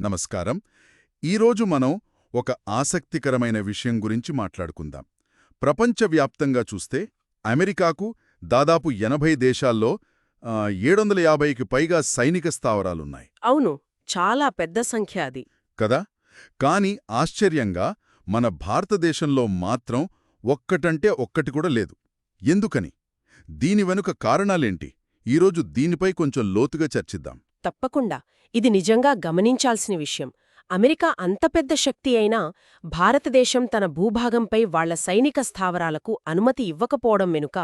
నమస్కారం. ఈరోజు మనం ఒక ఆసక్తికరమైన విషయం గురించి మాట్లాడుకుందాం. ప్రపంచవ్యాప్తంగా చూస్తే అమెరికాకు దాదాపు ఎనభై దేశాల్లో ఏడు వందల యాభైకి పైగా సైనిక స్థావరాలున్నాయి. అవును. చాలా పెద్ద సంఖ్య అది. కదా? కాని ఆశ్చర్యంగా మన భారతదేశంలో మాత్రం ఒక్కటంటే ఒక్కటి కూడా లేదు. ఎందుకని? దీని వెనుక కారణాలేంటి? ఈరోజు దీనిపై కొంచెం లోతుగా చర్చిద్దాం. తప్పకుండా ఇది నిజంగా గమనించాల్సిన విషయం. అమెరికా అంత పెద్ద శక్తి అయినా భారతదేశం తన భూభాగంపై వాళ్ళ సైనిక స్థావరాలకు అనుమతి ఇవ్వకపోవడం వెనుక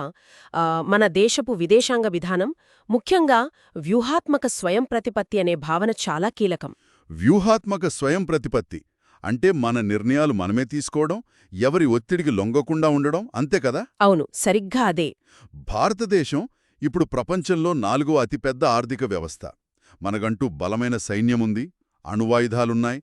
మన దేశపు విదేశాంగ విధానం ముఖ్యంగా వ్యూహాత్మక స్వయం ప్రతిపత్తి అనే భావన చాలా కీలకం. వ్యూహాత్మక స్వయం ప్రతిపత్తి అంటే మన నిర్ణయాలు మనమే తీసుకోవడం ఎవరి ఒత్తిడికి లొంగకుండా ఉండడం అంతే కదా? అవును సరిగ్గా అదే. భారతదేశం ఇప్పుడు ప్రపంచంలో నాలుగో అతిపెద్ద ఆర్థిక వ్యవస్థ. మనకంటూ బలమైన సైన్యముంది అణువాయుధాలున్నాయి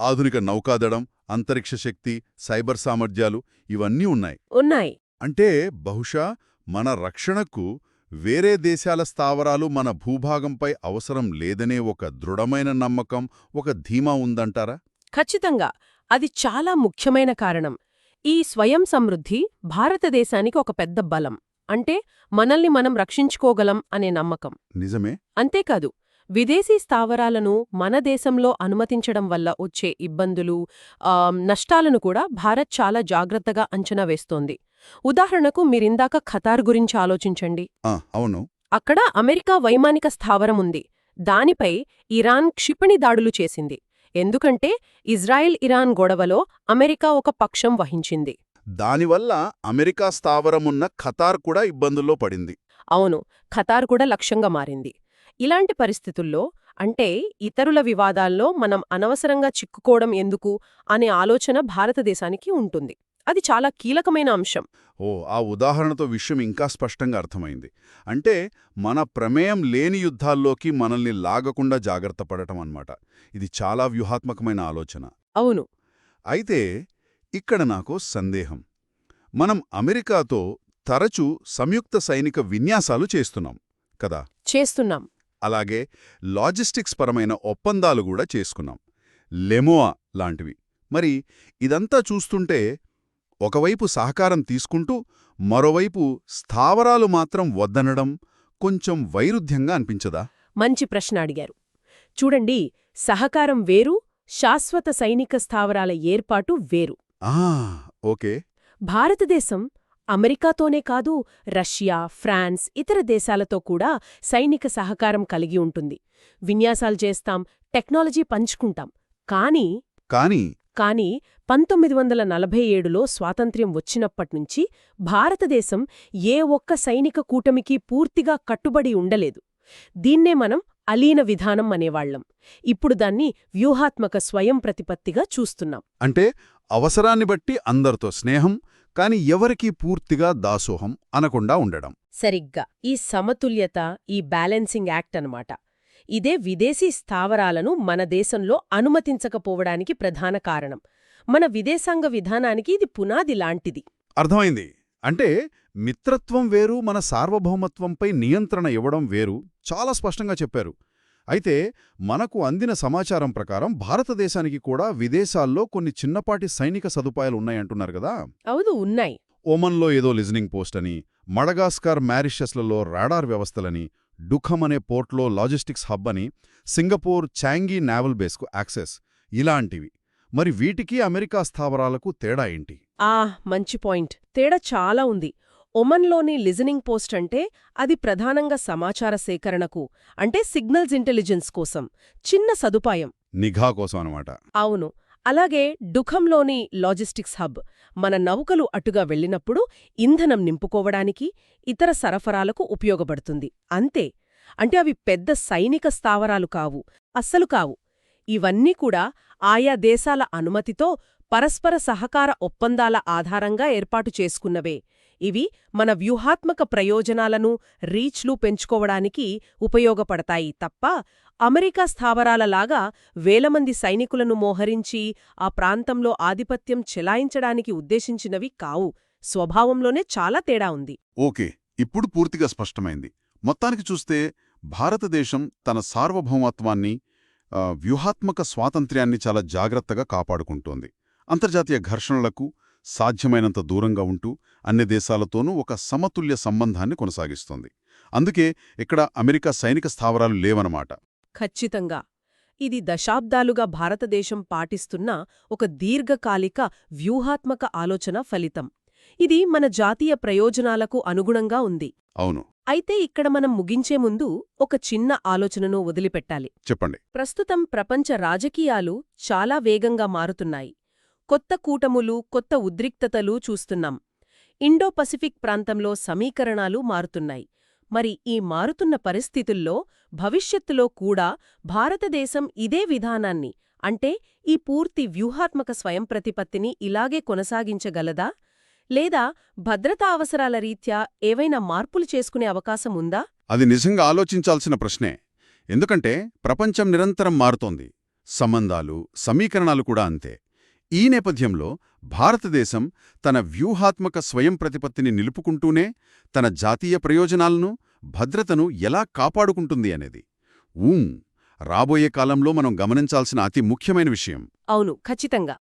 ఆధునిక నౌకాదళం అంతరిక్ష శక్తి సైబర్ సామర్థ్యాలు ఇవన్నీ ఉన్నాయి. ఉన్నాయి. అంటే బహుశా మన రక్షణకు వేరే దేశాల స్థావరాలు మన భూభాగంపై అవసరం లేదనే ఒక దృఢమైన నమ్మకం ఒక ధీమా ఉందంటారా? ఖచ్చితంగా. అది చాలా ముఖ్యమైన కారణం. ఈ స్వయం సమృద్ధి భారతదేశానికి ఒక పెద్ద బలం. అంటే మనల్ని మనం రక్షించుకోగలం అనే నమ్మకం. నిజమే. అంతేకాదు విదేశీ స్థావరాలను మన దేశంలో అనుమతించడం వల్ల వచ్చే ఇబ్బందులు నష్టాలను కూడా భారత్ చాలా జాగ్రత్తగా అంచనా వేస్తోంది. ఉదాహరణకు మీరిందాక ఖతార్ గురించి ఆలోచించండి. అవును. అక్కడ అమెరికా వైమానిక స్థావరం ఉంది. దానిపై ఇరాన్ క్షిపణి దాడులు చేసింది. ఎందుకంటే ఇజ్రాయెల్ ఇరాన్ గొడవలో అమెరికా ఒక పక్షం వహించింది. దానివల్ల అమెరికా స్థావరమున్న ఖతార్ కూడా ఇబ్బందుల్లో పడింది. అవును ఖతార్ కూడా లక్ష్యంగా మారింది. ఇలాంటి పరిస్థితుల్లో అంటే ఇతరుల వివాదాల్లో మనం అనవసరంగా చిక్కుకోవడం ఎందుకు అనే ఆలోచన భారతదేశానికి ఉంటుంది. అది చాలా కీలకమైన అంశం. ఓ ఆ ఉదాహరణతో విషయం ఇంకా స్పష్టంగా అర్థమైంది. అంటే మన ప్రమేయం లేని యుద్ధాల్లోకి మనల్ని లాగకుండా జాగ్రత్త పడటం అన్నమాట. ఇది చాలా వ్యూహాత్మకమైన ఆలోచన. అవును. అయితే ఇక్కడ నాకు సందేహం. మనం అమెరికాతో తరచూ సంయుక్త సైనిక విన్యాసాలు చేస్తున్నాం కదా? చేస్తున్నాం. అలాగే లాజిస్టిక్స్ పరమైన ఒప్పందాలు కూడా చేసుకున్నాం. లెమోఆ లాంటివి. మరి ఇదంతా చూస్తుంటే ఒకవైపు సహకారం తీసుకుంటూ మరోవైపు స్థావరాలు మాత్రం వద్దనడం కొంచెం వైరుధ్యంగా అనిపించదా? మంచి ప్రశ్న అడిగారు. చూడండి సహకారం వేరు శాశ్వత సైనిక స్థావరాల ఏర్పాటు వేరు. ఆ ఓకే. భారతదేశం అమెరికాతోనే కాదు రష్యా ఫ్రాన్స్ ఇతర దేశాలతో కూడా సైనిక సహకారం కలిగి ఉంటుంది. విన్యాసాలు చేస్తాం టెక్నాలజీ పంచుకుంటాం. కానీ కానీ కానీ పంతొమ్మిది వందల నలభై ఏడులో స్వాతంత్ర్యం వచ్చినప్పట్నుంచి భారతదేశం ఏ ఒక్క సైనిక కూటమికి పూర్తిగా కట్టుబడి ఉండలేదు. దీన్నే మనం అలీన విధానం అనేవాళ్ళం ఇప్పుడు దాన్ని వ్యూహాత్మక స్వయం ప్రతిపత్తిగా చూస్తున్నాం. అంటే అవసరాన్ని బట్టి అందరితో స్నేహం కాని ఎవరికీ పూర్తిగా దాసోహం అనకుండా ఉండడం. సరిగ్గా. ఈ సమతుల్యత ఈ బ్యాలెన్సింగ్ యాక్ట్ అన్నమాట. ఇదే విదేశీ స్థావరాలను మన దేశంలో అనుమతించకపోవడానికి ప్రధాన కారణం. మన విదేశాంగ విధానానికి ఇది పునాది లాంటిది. అర్థమైంది. అంటే మిత్రత్వం వేరు మన సార్వభౌమత్వంపై నియంత్రణ ఇవ్వడం వేరు చాలా స్పష్టంగా చెప్పారు. అయితే మనకు అందిన సమాచారం ప్రకారం భారతదేశానికి కూడా విదేశాల్లో కొన్ని చిన్నపాటి సైనిక సదుపాయాలు ఉన్నాయంటున్నారు కదా. అవును ఉన్నాయి. ఓమన్లో ఏదో లిజనింగ్ పోస్ట్ అని మడగాస్కార్ మ్యారిషస్లలో రాడార్ వ్యవస్థలని డుఖమ్ అనే పోర్ట్లో లాజిస్టిక్స్ హబ్ అని సింగపూర్ చాంగీ నావల్ బేస్కు యాక్సెస్ ఇలాంటివి. మరి వీటికి అమెరికా స్థావరాలకు తేడా ఏంటి? ఆ! మంచి పాయింట్. తేడా చాలా ఉంది. ఒమన్లోని లిజనింగ్ పోస్ట్ అంటే అది ప్రధానంగా సమాచార సేకరణకు అంటే సిగ్నల్స్ ఇంటెలిజెన్స్ కోసం చిన్న సదుపాయం. నిఘా కోసం అనమాట అవును. అలాగే డుఖంలోని లాజిస్టిక్స్ హబ్ మన నౌకలు అటుగా వెళ్ళినప్పుడు ఇంధనం నింపుకోవడానికి ఇతర సరఫరాలకు ఉపయోగపడుతుంది. అంతే. అంటే అవి పెద్ద సైనిక స్థావరాలు కావు అస్సలు కావు. ఇవన్నీ కూడా ఆయా దేశాల అనుమతితో పరస్పర సహకార ఒప్పందాల ఆధారంగా ఏర్పాటు చేసుకున్నవే. ఇవి మన వ్యూహాత్మక ప్రయోజనాలను రీచ్లు పెంచుకోవడానికి ఉపయోగపడతాయి తప్ప అమెరికా స్థావరాలలాగా వేలమంది సైనికులను మోహరించి ఆ ప్రాంతంలో ఆధిపత్యం చెలాయించడానికి ఉద్దేశించినవి కావు. స్వభావంలోనే చాలా తేడా ఉంది. ఓకే ఇప్పుడు పూర్తిగా స్పష్టమైంది. మొత్తానికి చూస్తే భారతదేశం తన సార్వభౌమత్వాన్ని వ్యూహాత్మక స్వాతంత్ర్యాన్ని చాలా జాగ్రత్తగా కాపాడుకుంటోంది. అంతర్జాతీయ ఘర్షణలకు సాధ్యమైనంత దూరంగా ఉంటూ అన్ని దేశాలతోనూ ఒక సమతుల్య సంబంధాన్ని కొనసాగిస్తోంది. అందుకే ఇక్కడ అమెరికా సైనిక స్థావరాలు లేవనమాట. ఖచ్చితంగా. ఇది దశాబ్దాలుగా భారతదేశం పాటిస్తున్న ఒక దీర్ఘకాలిక వ్యూహాత్మక ఆలోచన ఫలితం. ఇది మన జాతీయ ప్రయోజనాలకు అనుగుణంగా ఉంది. అవును. అయితే ఇక్కడ మనం ముగించే ముందు ఒక చిన్న ఆలోచనను వదిలిపెట్టాలి. చెప్పండి. ప్రస్తుతం ప్రపంచ రాజకీయాలు చాలా వేగంగా మారుతున్నాయి. కొత్త కూటములు కొత్త ఉద్రిక్తతలు చూస్తున్నాం. ఇండో పసిఫిక్ ప్రాంతంలో సమీకరణాలు మారుతున్నాయి. మరి ఈ మారుతున్న పరిస్థితుల్లో భవిష్యత్తులో కూడా భారతదేశం ఇదే విధానాన్ని అంటే ఈ పూర్తి వ్యూహాత్మక స్వయంప్రతిపత్తిని ఇలాగే కొనసాగించగలదా? లేదా భద్రతా అవసరాల రీత్యా ఏవైనా మార్పులు చేసుకునే అవకాశం ఉందా? అది నిజంగా ఆలోచించాల్సిన ప్రశ్నే. ఎందుకంటే ప్రపంచం నిరంతరం మారుతోంది. సంబంధాలు సమీకరణాలు కూడా అంతే. ఈ నేపథ్యంలో భారతదేశం తన వ్యూహాత్మక స్వయం ప్రతిపత్తిని నిలుపుకుంటూనే తన జాతీయ ప్రయోజనాలను భద్రతను ఎలా కాపాడుకుంటుంది అనేది. ఊం రాబోయే కాలంలో మనం గమనించాల్సిన అతి ముఖ్యమైన విషయం. అవును ఖచ్చితంగా.